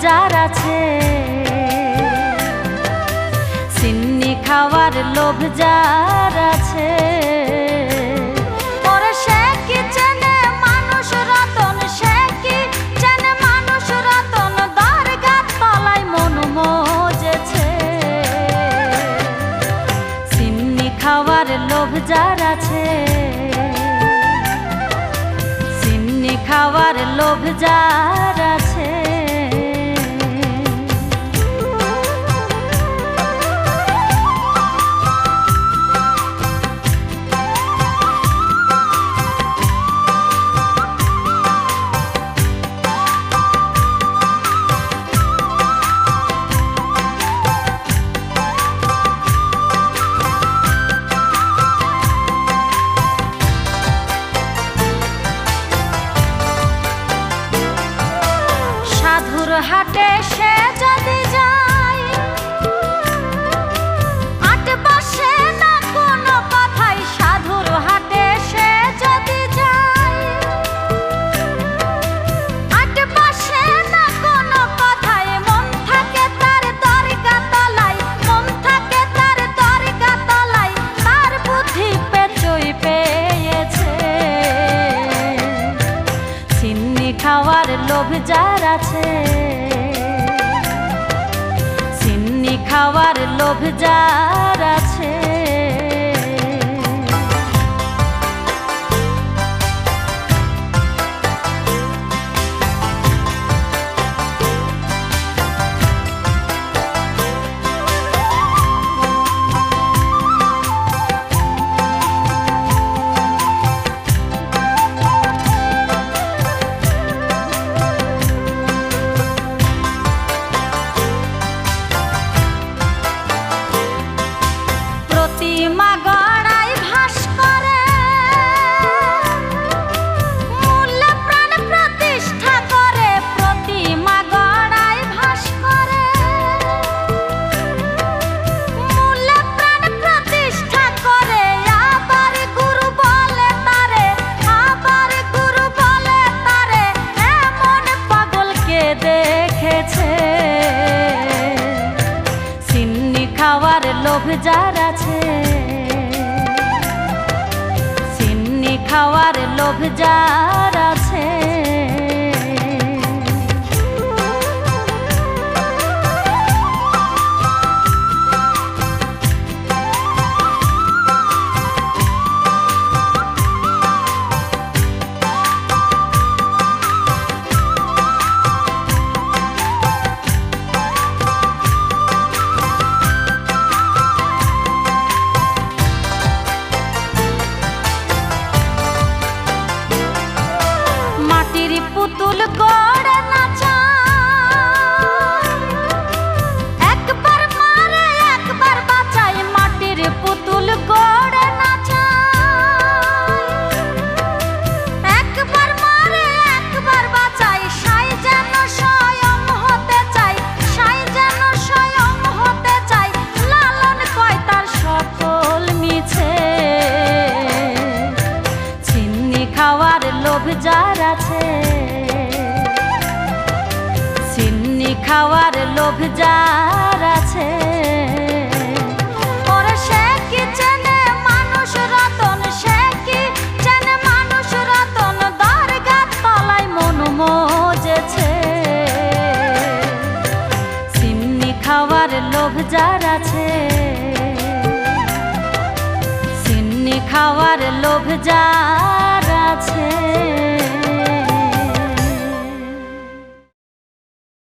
যার আছে? সিন্নি খাওয়ার লোভ যার আছে? খাওয়ার লোভ যার আছে? সিন্নি খাওয়ার লোভ যার আছে? সাধুর হাটে সে যদি যায় খাওয়ার লোভ যার আছে? সিন্নি খাওয়ার লোভ যার দেখেছে সিন্নি খাওয়ার লোভ যার আছে। সিন্নি খাওয়ার লোভ যার খাওয়ার লোভ যার আছে? সিন্নি খাওয়ার লোভ যার আছে? খাওয়ার লোভ যার আছে? সিন্নি খাওয়ার লোভ যার আছে